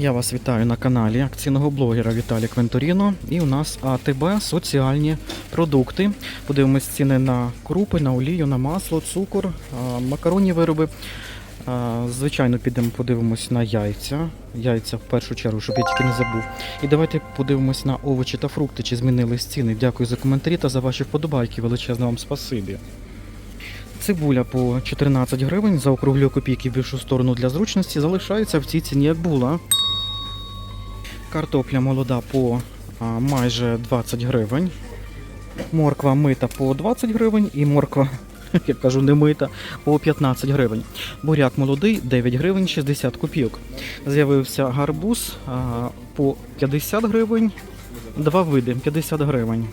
Я вас вітаю на каналі акційного блогера Віталія Квенторіно. І у нас АТБ соціальні продукти. Подивимось ціни на крупи, на олію, на масло, цукор, макаронні вироби. Звичайно, підемо подивимось на яйця. Яйця в першу чергу, щоб я тільки не забув. І давайте подивимось на овочі та фрукти, чи змінились ціни. Дякую за коментарі та за ваші вподобайки. Величезне вам спасибі. Цибуля по 14 гривень, заокруглюю копійки в більшу сторону для зручності, залишається в цій ціні, як була. Картопля молода по а, майже 20 гривень. Морква мита по 20 гривень і морква, я кажу, не мита, по 15 гривень. Буряк молодий 9 гривень 60 копійок. З'явився гарбуз а, по 50 гривень, два види 50 гривень.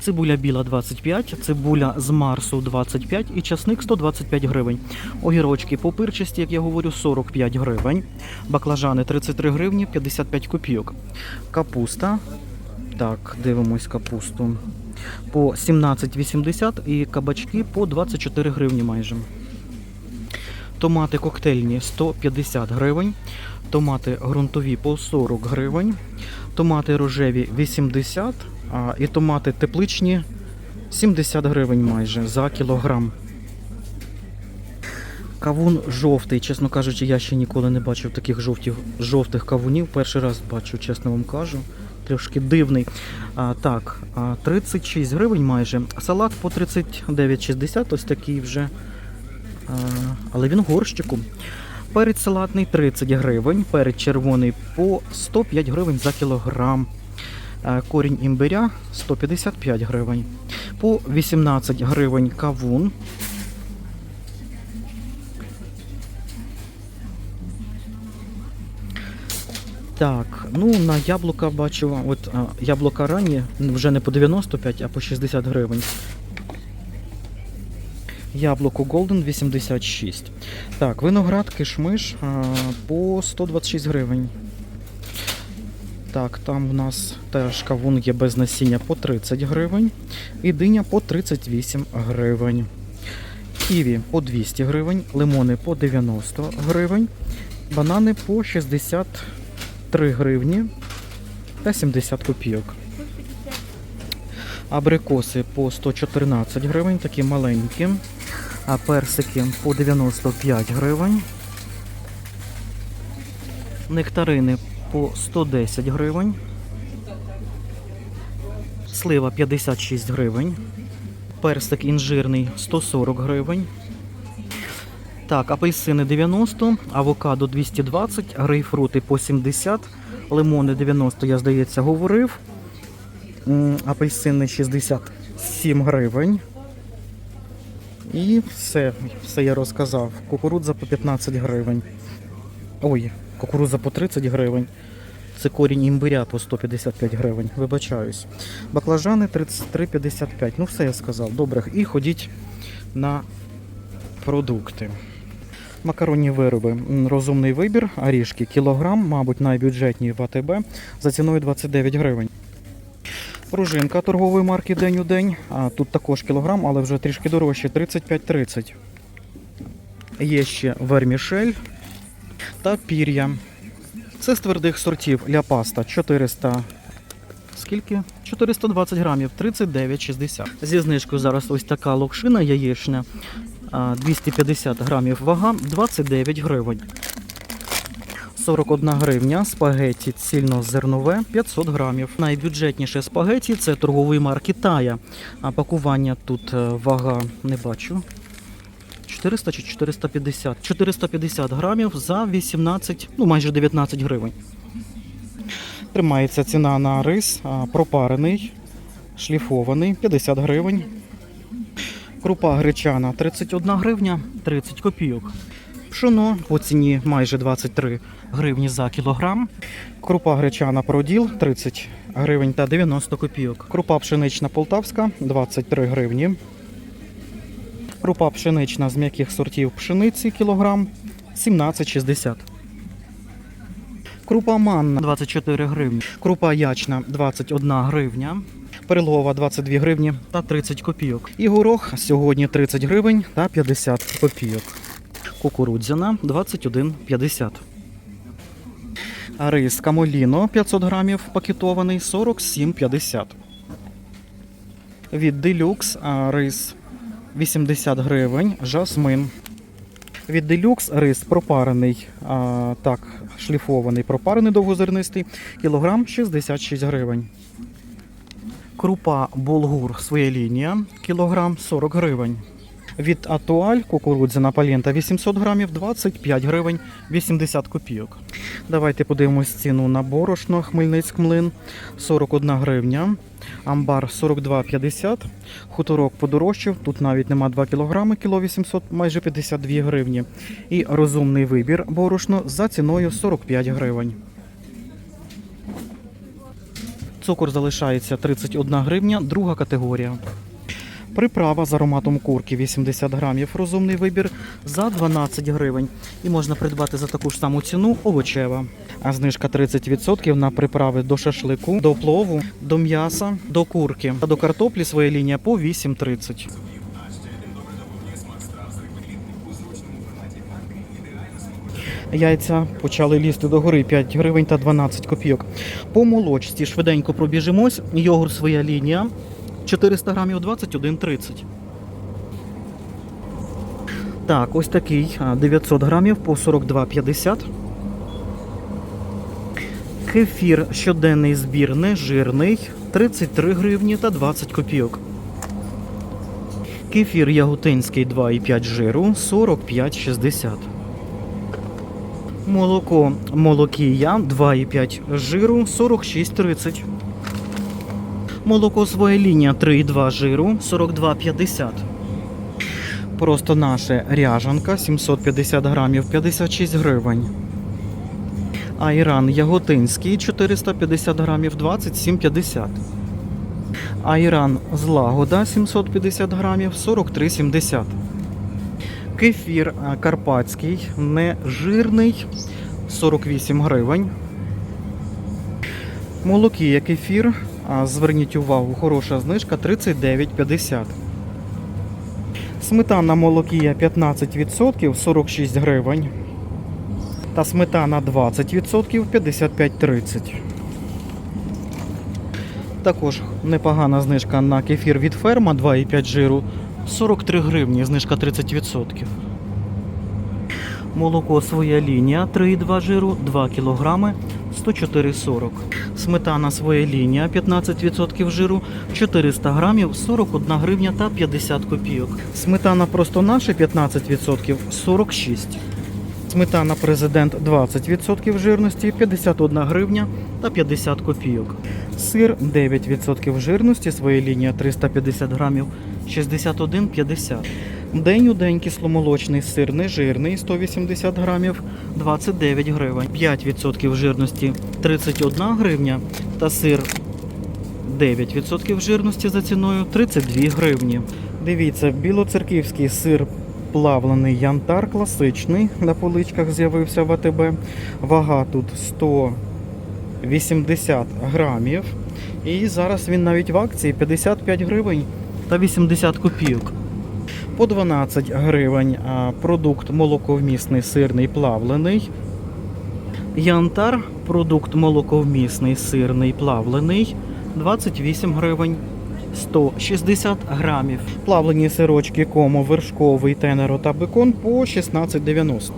Цибуля біла 25, цибуля з Марсу 25 і часник 125 гривень. Огірочки попирчасті, як я говорю, 45 гривень. Баклажани 33 гривні 55 копійок. Капуста. Так, дивимось капусту. По 17,80 і кабачки по 24 гривні майже. Томати коктейльні 150 гривень. Томати ґрунтові по 40 гривень. Томати рожеві 80 і томати тепличні 70 гривень майже за кілограм. Кавун жовтий, чесно кажучи, я ще ніколи не бачив таких жовтих, жовтих кавунів. Перший раз бачу, чесно вам кажу. Трошки дивний. А, так, 36 гривень майже. Салат по 39,60, ось такий вже. А, але він горщику. Перець салатний 30 гривень, перець червоний по 105 гривень за кілограм. Е, Корінь імбиря 155 гривень. По 18 гривень кавун. Так, ну на яблука бачу, от а, яблука ранні вже не по 95, а по 60 гривень. Яблуко Golden 86. Так, виноград кишмиш а, по 126 гривень. Так, там в нас теж кавун є без насіння по 30 гривень. І диня по 38 гривень. Ківі по 200 гривень, лимони по 90 гривень, банани по 63 гривні та 70 копійок. Абрикоси по 114 гривень, такі маленькі. А персики по 95 гривень. Нектарини по 110 гривень. Слива 56 гривень. Персик інжирний 140 гривень. Так, апельсини 90, авокадо 220, грейпфрути по 70, лимони 90, я здається, говорив. Апельсини 67 гривень. І все, все я розказав. Кукурудза по 15 гривень. Ой, кукурудза по 30 гривень. Це корінь імбиря по 155 гривень. Вибачаюсь. Баклажани 33,55. Ну, все я сказав. Добре. І ходіть на продукти. Макаронні вироби. Розумний вибір. Арішки кілограм, мабуть, найбюджетні в АТБ за ціною 29 гривень. Пружинка торгової марки День у день. А тут також кілограм, але вже трішки дорожче 35,30. Є ще вермішель та пір'я. Це з твердих сортів ля паста 400. Скільки? 420 грамів, 39,60. Зі знижкою зараз ось така локшина яєчня. 250 грамів вага, 29 гривень. 41 гривня, спагеті цільнозернове 500 грамів. Найбюджетніше спагеті це торгової марки Тая. А пакування тут е, вага не бачу. 400 чи 450? 450 грамів за 18, ну майже 19 гривень. Тримається ціна на рис пропарений, шліфований 50 гривень. Крупа гречана 31 гривня 30 копійок. Пшоно по ціні майже 23 гривні за кілограм. Крупа гречана проділ 30 гривень та 90 копійок. Крупа пшенична полтавська 23 гривні. Крупа пшенична з м'яких сортів пшениці кілограм 17,60. Крупа манна 24 гривні. Крупа ячна 21 гривня. Перлова 22 гривні та 30 копійок. І горох сьогодні 30 гривень та 50 копійок. Кукурудзяна 21,50. Рис Камоліно 500 грамів пакетований 47,50. Від Deluxe рис 80 гривень, жасмин. Від Deluxe рис пропарений, а, так, шліфований, пропарений довгозернистий, кілограм 66 гривень. Крупа Болгур своя лінія, кілограм 40 гривень. Від Атуаль кукурудзяна палента 800 грамів 25 гривень 80 копійок. Давайте подивимось ціну на борошно Хмельницьк млин 41 гривня, амбар 42,50, хуторок подорожчав, тут навіть нема 2 кг, кіло 800, майже 52 гривні. І розумний вибір борошно за ціною 45 гривень. Цукор залишається 31 гривня, друга категорія. Приправа з ароматом курки 80 грамів. Розумний вибір за 12 гривень. І можна придбати за таку ж саму ціну овочева. А знижка 30% на приправи до шашлику, до плову, до м'яса, до курки. А до картоплі своя лінія по 8,30. Яйця почали лізти до гори 5 гривень та 12 копійок. По молочці швиденько пробіжимось. Йогурт своя лінія 400 грамів 21,30. Так, ось такий 900 грамів по 42,50. Кефір щоденний збір нежирний 33 гривні та 20 копійок. Кефір яготинський 2,5 жиру 45,60. Молоко молокія 2,5 жиру 46,30. Молоко своя лінія 3,2 жиру 42,50. Просто наше ряжанка 750 грамів 56 гривень. Айран Яготинський 450 грамів 27,50. Айран Злагода 750 грамів 43,70. Кефір карпатський, нежирний 48 гривень. Молокія кефір. Зверніть увагу, хороша знижка 39,50. Сметана молокія 15% 46 гривень. Та сметана 20% 55,30. Також непогана знижка на кефір від ферма 2,5 жиру 43 гривні, знижка 30%. Молоко своя лінія 3,2 жиру 2 кг 104,40. Сметана своя лінія 15% жиру 400 грамів 41 гривня та 50 копійок. Сметана просто наша 15% 46. Сметана президент 20% жирності 51 гривня та 50 копійок. Сир 9% жирності, своя лінія 350 грамів 61,50. День у день кисломолочний сир нежирний 180 грамів 29 гривень. 5% жирності 31 гривня та сир 9% жирності за ціною 32 гривні. Дивіться, білоцерківський сир плавлений янтар класичний на поличках з'явився в АТБ. Вага тут 180 грамів. І зараз він навіть в акції 55 гривень та 80 копійок. По 12 гривень продукт молоковмісний сирний плавлений. Янтар продукт молоковмісний сирний плавлений 28 гривень 160 грамів. Плавлені сирочки комо, вершковий, тенеро та бекон по 16,90.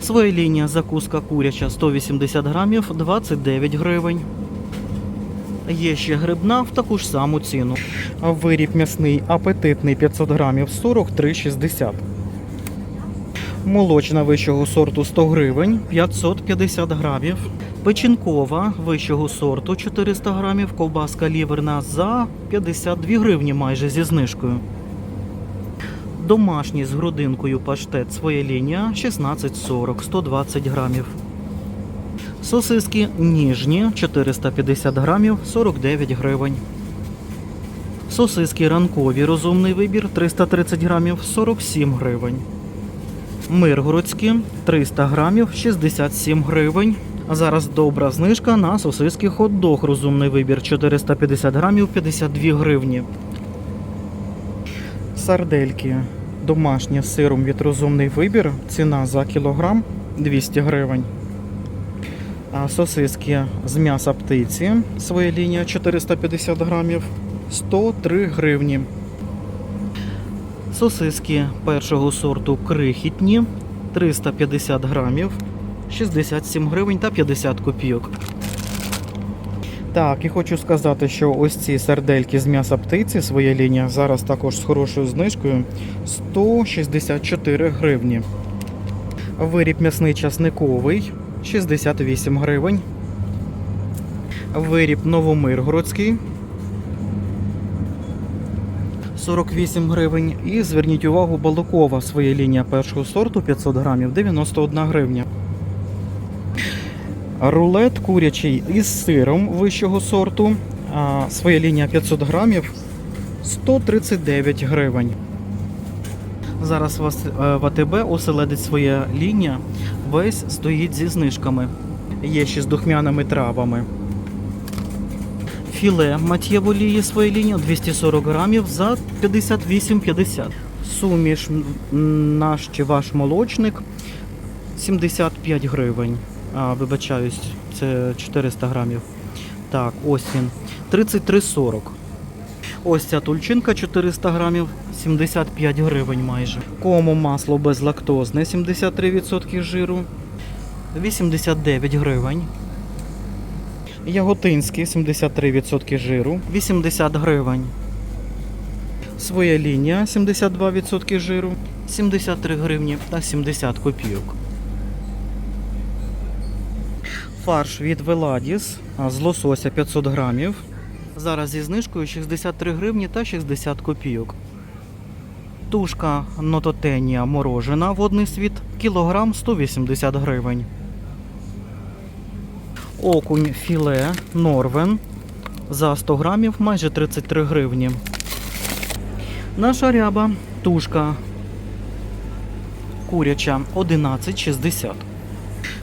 Своя лінія закуска куряча 180 грамів 29 гривень. Є ще грибна в таку ж саму ціну. Виріб м'ясний апетитний 500 грамів 43,60. Молочна вищого сорту 100 гривень 550 грамів. Печінкова вищого сорту 400 грамів. Ковбаска ліверна за 52 гривні майже зі знижкою. Домашній з грудинкою паштет своя лінія 16,40 120 грамів. Сосиски ніжні 450 грамів 49 гривень. Сосиски ранкові розумний вибір 330 грамів 47 гривень. Миргородські 300 грамів 67 гривень. А зараз добра знижка на сосиски хот-дог розумний вибір 450 грамів 52 гривні. Сардельки домашні з сиром від розумний вибір. Ціна за кілограм 200 гривень. Сосиски з м'яса птиці, своя лінія 450 грамів, 103 гривні. Сосиски першого сорту крихітні, 350 грамів, 67 гривень та 50 копійок. Так, і хочу сказати, що ось ці сардельки з м'яса птиці, своя лінія, зараз також з хорошою знижкою 164 гривні. Виріб м'ясний часниковий 68 гривень. Виріб новомиргородський 48 гривень. І зверніть увагу, балукова своя лінія першого сорту 500 грамів 91 гривня. Рулет курячий із сиром вищого сорту. Своя лінія 500 грамів 139 гривень. Зараз е, в АТБ оселедить своя лінія. Весь стоїть зі знижками. Є ще з духмяними травами. Філе мат'є в олії своя 240 грамів за 58,50. Суміш наш чи ваш молочник 75 гривень. А, вибачаюсь, це 400 грамів. Так, ось він. 33,40. Ось ця тульчинка 400 грамів, 75 гривень майже. Кому масло безлактозне, 73% жиру, 89 гривень. Яготинський 73% жиру, 80 гривень. Своя лінія 72% жиру, 73 гривні та 70 копійок. Фарш від Веладіс з лосося 500 грамів. Зараз зі знижкою 63 гривні та 60 копійок. Тушка нототенія морожена водний світ кілограм 180 гривень. Окунь філе Норвен за 100 грамів майже 33 гривні. Наша ряба тушка куряча 11,60.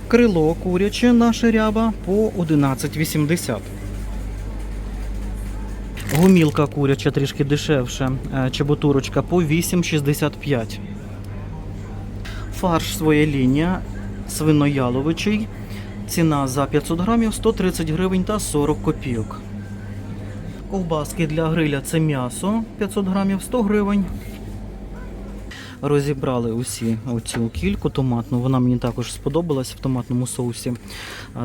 Крило куряче наша ряба по 11,80. Гумілка куряча трішки дешевше. е, Чебутурочка по 8,65. Фарш своя лінія свинояловичий. Ціна за 500 грамів 130 гривень та 40 копійок. Ковбаски для гриля це м'ясо 500 грамів 100 гривень. Розібрали усі оцю кільку томатну. Вона мені також сподобалась в томатному соусі.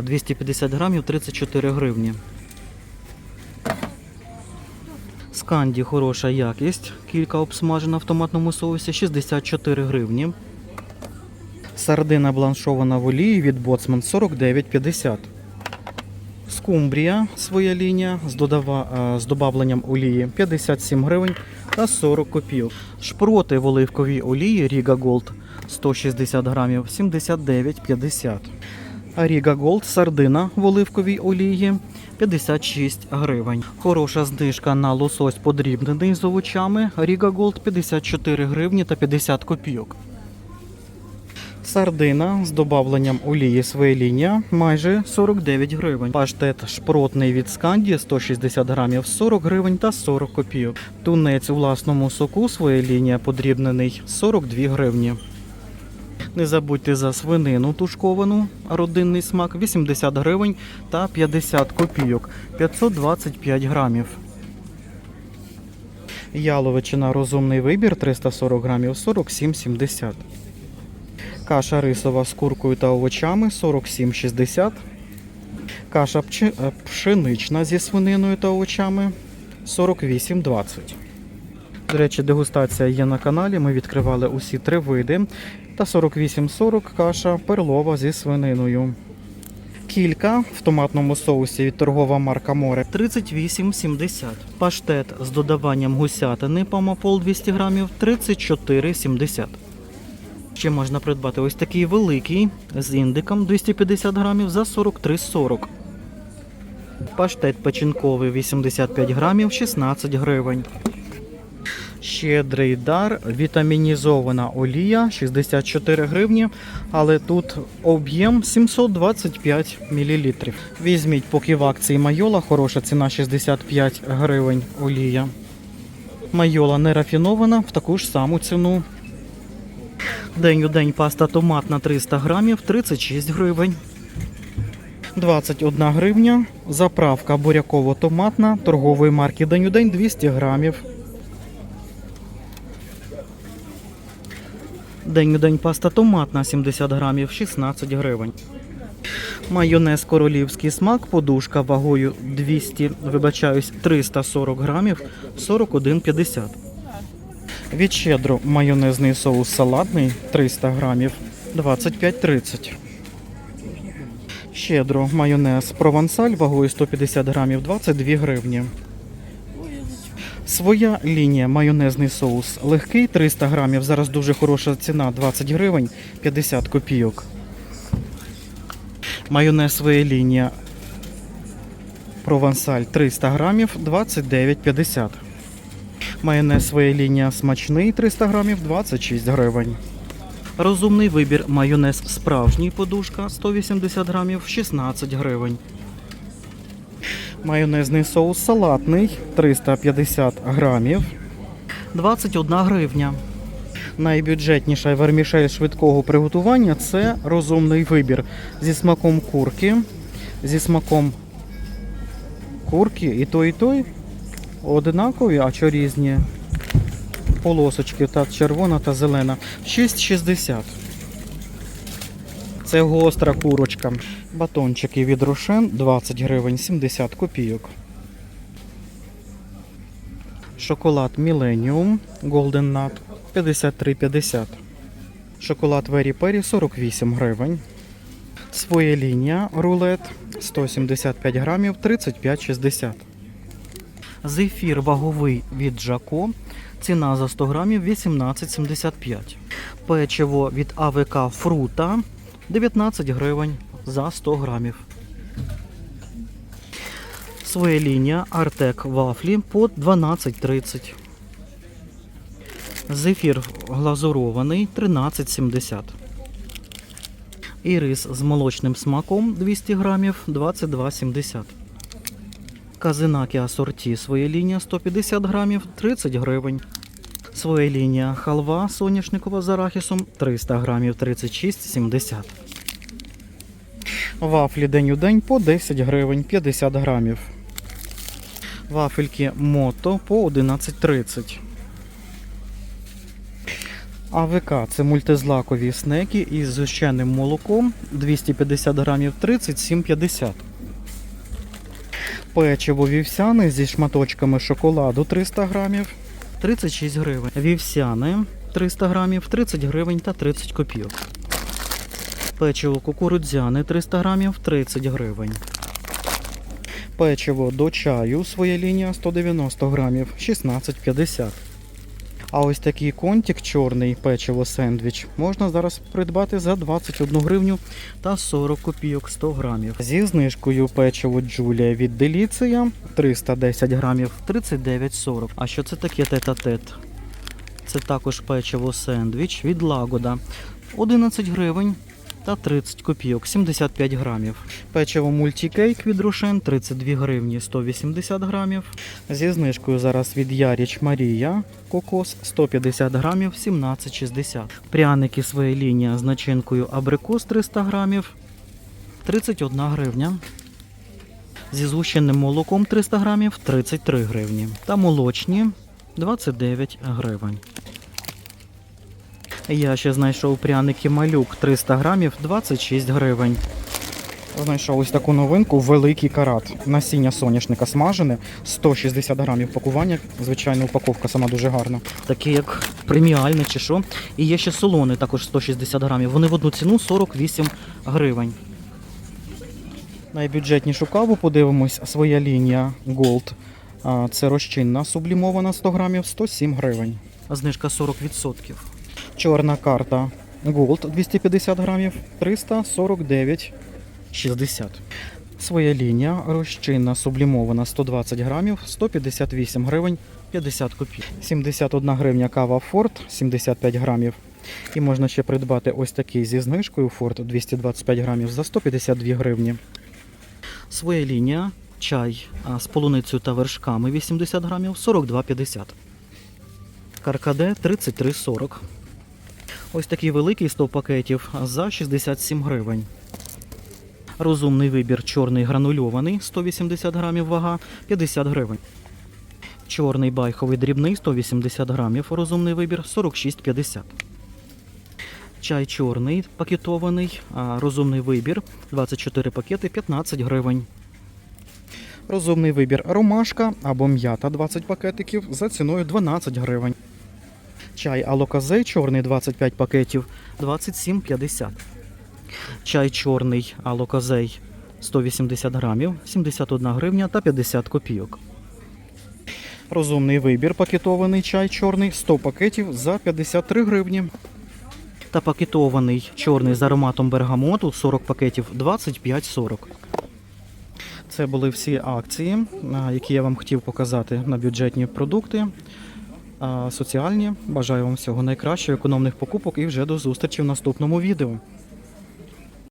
250 грамів 34 гривні. Сканді хороша якість. Кілька обсмажена в томатному соусі 64 гривні. Сардина бланшована в олії від Боцман 49,50. Скумбрія своя лінія з, додава, е, з добавленням олії 57 гривень та 40 копійок. Шпроти в оливковій олії Ріга Голд 160 грамів 79,50. Ріга Голд сардина в оливковій олії 56 гривень. Хороша знижка на лосось подрібнений з овочами. Ріга Голд 54 гривні та 50 копійок. Сардина з добавленням олії своя майже 49 гривень. Паштет шпротний від Сканді 160 грамів 40 гривень та 40 копійок. Тунець у власному соку своя лінія подрібнений 42 гривні. Не забудьте за свинину тушковану, родинний смак 80 гривень та 50 копійок 525 грамів. Яловичина розумний вибір 340 грамів 47,70. Каша рисова з куркою та овочами 47,60. Каша е, пшенична зі свининою та овочами 48,20. До речі, дегустація є на каналі. Ми відкривали усі три види. Та 48,40 каша перлова зі свининою. Кілька в томатному соусі від торгова марка Море 38,70. Паштет з додаванням гусятини Памапол 200 грамів 34,70. Ще можна придбати ось такий великий з індиком 250 грамів за 43,40. Паштет печінковий 85 грамів 16 гривень. Щедрий дар, вітамінізована олія 64 гривні, але тут об'єм 725 мл. Візьміть, поки в акції Майола, хороша ціна 65 гривень олія. Майола не рафінована в таку ж саму ціну. День у день паста томатна 300 грамів 36 гривень. 21 гривня. Заправка буряково-томатна торгової марки День у день 200 грамів. День у день паста томатна 70 грамів 16 гривень. Майонез королівський смак, подушка вагою 200, вибачаюсь, 340 грамів 41,50. Від щедро майонезний соус салатний 300 грамів 25,30. Щедро майонез провансаль вагою 150 грамів 22 гривні. Своя лінія майонезний соус легкий 300 грамів. Зараз дуже хороша ціна 20 гривень 50 копійок. Майонез своя лінія провансаль 300 грамів 29,50. Майонез своя лінія смачний 300 грамів 26 гривень. Розумний вибір майонез справжній подушка 180 грамів 16 гривень. Майонезний соус салатний 350 грамів 21 гривня. Найбюджетніша вермішель швидкого приготування це розумний вибір зі смаком курки, зі смаком курки і той, і той одинакові, а що різні полосочки, та червона та зелена. 6,60. Це гостра курочка. Батончики від Рошен 20 гривень 70 копійок. Шоколад Millennium Golden Nut 53,50. Шоколад Very Perry 48 гривень. Своя лінія рулет 175 грамів 35,60. Зефір ваговий від Жако. Ціна за 100 грамів 18,75. Печиво від АВК Фрута 19 гривень за 100 грамів. Своя лінія Артек вафлі по 12,30. Зефір глазурований 13,70. Ірис з молочним смаком 200 грамів 22,70. Казинаки асорті своя лінія 150 грамів 30 гривень. Своя лінія халва соняшникова з арахісом 300 грамів 36,70. Вафлі день у день по 10 гривень 50 грамів. Вафельки мото по 11,30. АВК це мультизлакові снеки із згущеним молоком 250 грамів 37,50. Печиво вівсяне зі шматочками шоколаду 300 грамів 36 гривень. Вівсяне 300 грамів 30 гривень та 30 копійок. Печиво кукурудзяне 300 грамів 30 гривень. Печиво до чаю своя лінія 190 грамів 16,50. А ось такий контик чорний печиво сендвіч можна зараз придбати за 21 гривню та 40 копійок 100 грамів. Зі знижкою печиво Джулія від Деліція 310 грамів 39,40. А що це таке тет-а-тет? Це також печиво сендвіч від Лагода 11 гривень та 30 копійок 75 грамів. Печиво мультікейк від Рошен 32 гривні 180 грамів. Зі знижкою зараз від Яріч Марія кокос 150 грамів 17,60. Пряники своя лінія з начинкою абрикос 300 грамів 31 гривня. Зі згущеним молоком 300 грамів 33 гривні. Та молочні 29 гривень. Я ще знайшов пряники малюк 300 грамів 26 гривень. Знайшов ось таку новинку великий карат. Насіння соняшника смажене, 160 грамів пакування. Звичайно, упаковка сама дуже гарна. Таке як преміальне чи що. І є ще солони, також 160 грамів. Вони в одну ціну 48 гривень. Найбюджетнішу каву подивимось, своя лінія Gold. Це розчинна сублімована 100 грамів 107 гривень. Знижка 40%. Чорна карта Gold 250 грамів 349,60. Своя лінія розчинна сублімована 120 грамів 158 гривень 50 копійок. 71 гривня кава Форт 75 грамів. І можна ще придбати ось такий зі знижкою Форт 225 грамів за 152 гривні. Своя лінія чай з полуницею та вершками 80 грамів 42,50. Каркаде 33,40. Ось такий великий 100 пакетів за 67 гривень. Розумний вибір чорний гранульований 180 грамів вага 50 гривень. Чорний байховий дрібний 180 грамів. Розумний вибір 46,50. Чай чорний пакетований, розумний вибір 24 пакети 15 гривень. Розумний вибір ромашка або м'ята 20 пакетиків за ціною 12 гривень. Чай алоказей чорний 25 пакетів 27,50. Чай чорний алоказей 180 грамів 71 гривня та 50 копійок. Розумний вибір пакетований чай чорний 100 пакетів за 53 гривні. Та пакетований чорний з ароматом бергамоту 40 пакетів 25,40. Це були всі акції, які я вам хотів показати на бюджетні продукти. Соціальні. Бажаю вам всього найкращого, економних покупок і вже до зустрічі в наступному відео.